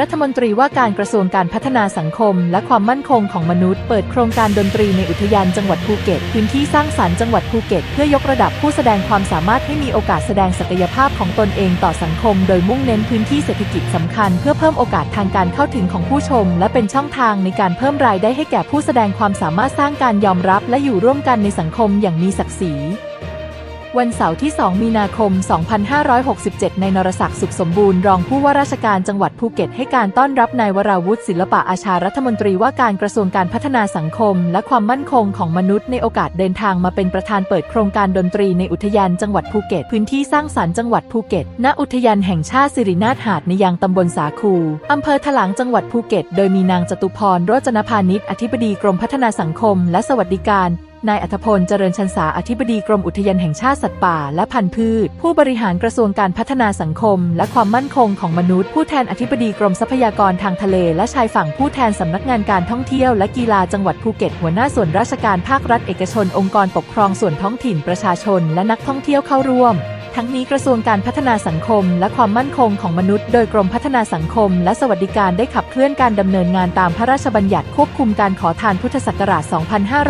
รัฐมนตรีว่าการกระทรวงการพัฒนาสังคม และความมั่นคงของมนุษย์ เปิดโครงการดนตรีในอุทยานจังหวัดภูเก็ต พื้นที่สร้างสรรค์จังหวัดภูเก็ต เพื่อยกระดับผู้แสดงความสามารถให้มีโอกาสแสดงศักยภาพของตนเองต่อสังคม โดยมุ่งเน้นพื้นที่เศรษฐกิจสำคัญ เพื่อเพิ่มโอกาสทางการเข้าถึงของผู้ชม และเป็นช่องทางในการเพิ่มรายได้ให้แก่ผู้แสดงความสามารถสร้างการยอมรับ และอยู่ร่วมกันในสังคมอย่างมีศักดิ์ศรี วันเสาร์ที่ 2 มีนาคม 2567 ในนรศักดิ์สุขสมบูรณ์ รองผู้ว่าราชการจังหวัดภูเก็ตให้การต้อนรับนายวราวุฒิศิลปะอาชารัฐมนตรีว่าการกระทรวงการพัฒนาสังคม และความมั่นคงของมนุษย์ในโอกาสเดินทางมาเป็นประธานเปิดโครงการดนตรีในอุทยานจังหวัดภูเก็ต พื้นที่สร้างสรรค์จังหวัดภูเก็ต ณ อุทยานแห่งชาติสิรินาถหาดในยางตำบลสาคูอำเภอถลางจังหวัดภูเก็ต โดยมีนางจตุพรโรจนพานิชอธิบดีกรมพัฒนาสังคม และสวัสดิการ นายอัธพล เจริญชันษาอธิบดีกรมอุทยานแห่งชาติสัตว์ป่าและพันธุ์พืช ผู้บริหารกระทรวงการพัฒนาสังคม และความมั่นคงของมนุษย์ ผู้แทนอธิบดีกรมทรัพยากรทางทะเล และชายฝั่งผู้แทนสำนักงานการท่องเที่ยวและกีฬาจังหวัดภูเก็ตหัวหน้าส่วนราชการภาครัฐเอกชนองค์กรปกครองส่วนท้องถิ่นประชาชน และนักท่องเที่ยวเข้าร่วม ทั้งนี้กระทรวงการพัฒนาสังคมและความมั่นคงของมนุษย์ โดยกรมพัฒนาสังคมและสวัสดิการได้ขับเคลื่อนการดำเนินงานตามพระราชบัญญัติควบคุมการขอทานพุทธศักราช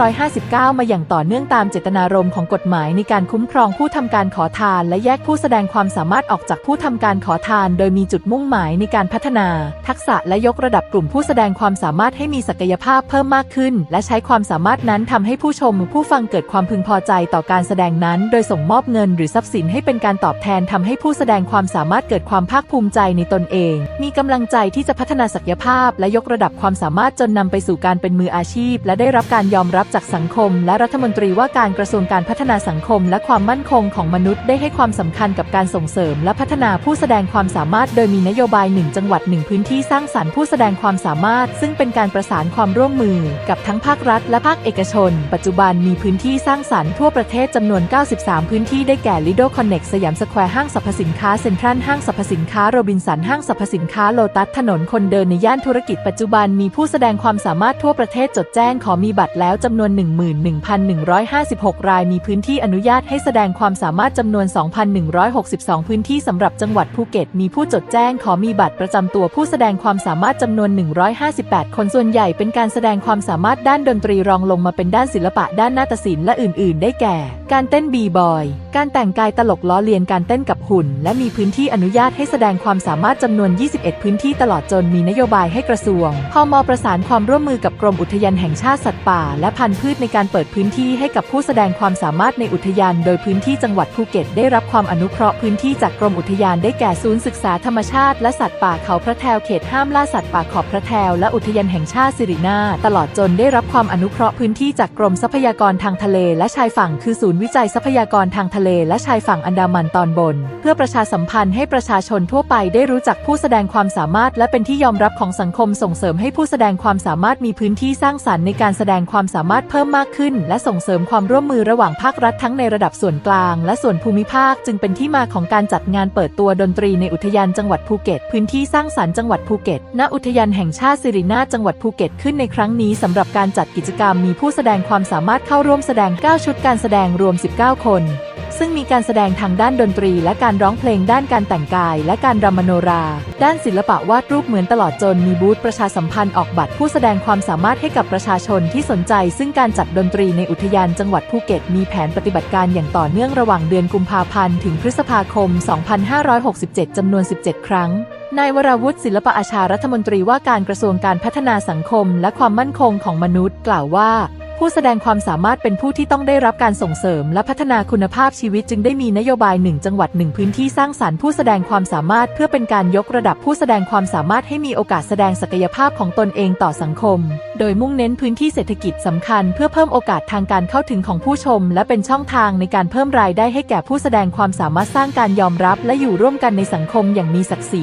2559 มาอย่างต่อเนื่องตามเจตนารมณ์ของกฎหมายในการคุ้มครองผู้ทำการขอทานและแยกผู้แสดงความสามารถออกจากผู้ทำการขอทาน โดยมีจุดมุ่งหมายในการพัฒนา ทักษะและยกระดับกลุ่มผู้แสดงความสามารถให้มีศักยภาพเพิ่มมากขึ้น และใช้ความสามารถนั้นทำให้ผู้ชมผู้ฟังเกิดความพึงพอใจต่อการแสดงนั้น โดยส่งมอบเงินหรือทรัพย์สินให้เป็น็นการตอบแทนทำให้ผู้แสดงความสามารถเกิดความภาคภูมิใจในตนเอง มีกำลังใจที่จะพัฒนาศักยภาพ และยกระดับความสามารถจนนำไปสู่การเป็นมืออาชีพ และได้รับการยอมรับจากสังคม และรัฐมนตรีว่าการกระทรวงการพัฒนาสังคม และความมั่นคงของมนุษย์ได้ให้ความสำคัญกับการส่งเสริม และพัฒนาผู้แสดงความสามารถ โดยมีนโยบาย 1 จังหวัด 1 พื้นที่สร้างสรรค์ผู้แสดงความสามารถ ซึ่งเป็นการประสานความร่วมมือ กับทั้งภาครัฐ และภาคเอกชน ปัจจุบันมีพื้นที่สร้างสรรค์ทั่วประเทศจำนวน 93 พื้นที่ได้แก่ Lido Connect สยามสแควร์ห้างสรรพสินค้าเซ็นทรัลห้างสรรพสินค้าโรบินสันห้างสรรพสินค้าโลตัสถนนคนเดินในย่านธุรกิจปัจจุบันมีผู้แสดงความสามารถทั่วประเทศจดแจ้งขอมีบัตรแล้วจำนวน 11,156 รายมีพื้นที่อนุญาตให้แสดงความสามารถจำนวน 2,162 พื้นที่สำหรับจังหวัดภูเก็ตมีผู้จดแจ้งขอมีบัตรประจำตัวผู้แสดงความสามารถจำนวน 158 คนส่วนใหญ่เป็นการแสดงความสามารถด้านดนตรีรองลงมาเป็นด้านศิลปะด้านนาฏศิลป์และอื่น ๆ ได้แก่ การเต้นบีบอย การแต่งกายตลกล้อเลียนการเต้นกับหุ่น และมีพื้นที่อนุญาตให้แสดงความสามารถจำนวน 21 พื้นที่ตลอดจนมีนโยบายให้กระทรวงพมประสานความร่วมมือกับกรมอุทยานแห่งชาติสัตว์ป่า และพันธุ์พืชในการเปิดพื้นที่ให้กับผู้แสดงความสามารถในอุทยาน โดยพื้นที่จังหวัดภูเก็ตได้รับความอนุเคราะห์พื้นที่จากกรมอุทยานได้แก่ศูนย์ศึกษาธรรมชาติและสัตว์ป่าเขาพระแทวเขตห้ามล่าสัตว์ป่าขอบพระแทวและอุทยานแห่งชาติสิรินาตลอดจนได้รับความอนุเคราะห์พื้นที่จากกรมทรัพยากรทางทะเล และชายฝั่งคือศูนย์วิจัยทรัพยากรทางทะเล และชายฝั่งอันดามันตอนบน เพื่อประชาสัมพันธ์ให้ประชาชนทั่วไปได้รู้จักผู้แสดงความสามารถ และเป็นที่ยอมรับของสังคมส่งเสริมให้ผู้แสดงความสามารถมีพื้นที่สร้างสรรค์ในการแสดงความสามารถเพิ่มมากขึ้น และส่งเสริมความร่วมมือระหว่างภาครัฐทั้งในระดับส่วนกลาง และส่วนภูมิภาค จึงเป็นที่มาของการจัดงานเปิดตัวดนตรีในอุทยานจังหวัดภูเก็ต พื้นที่สร้างสรรค์จังหวัดภูเก็ต ณ อุทยานแห่งชาติสิรินาถจังหวัดภูเก็ตขึ้นในครั้งนี้สำหรับการจัดกิจกรรมมีผู้แสดงความสามารถเข้าร่วมแสดง 9 ชุดการแสดงรวม 19 คน ซึ่งมีการแสดงทางด้านดนตรีและการร้องเพลงด้านการแต่งกายและการรำมโนรา ด้านศิลปะวาดรูปเหมือนตลอดจนมีบูธประชาสัมพันธ์ออกบัตรผู้แสดงความสามารถให้กับประชาชนที่สนใจ ซึ่งการจัดดนตรีในอุทยานจังหวัดภูเก็ต มีแผนปฏิบัติการอย่างต่อเนื่องระหว่างเดือนกุมภาพันธ์ถึงพฤษภาคม 2567 จำนวน 17 ครั้งนายวราวุฒิศิลปะอาชารัฐมนตรีว่าการกระทรวงการพัฒนาสังคม และความมั่นคงของมนุษย์ กล่าวว่า ผู้แสดงความสามารถเป็นผู้ที่ต้องได้รับการส่งเสริม และพัฒนาคุณภาพชีวิตจึงได้มีนโยบาย 1 จังหวัด 1 พื้นที่สร้างสารรค์ผู้แสดงความสามารถเพื่อเป็นการยกระดับผู้แสดงความสามารถให้มีโอกาสแสดงศักยภาพของตนเองต่อสังคม โดยมุ่งเน้นพื้นที่เศรษฐกิจสำคัญ เพื่อเพิ่มโอกาสทางการเข้าถึงของผู้ชม และเป็นช่องทางในการเพิ่มรายได้ให้แก่ผู้แสดงความสามารถสร้างการยอมรับ และอยู่ร่วมกันในสังคมอย่างมีศักดิ์ศรี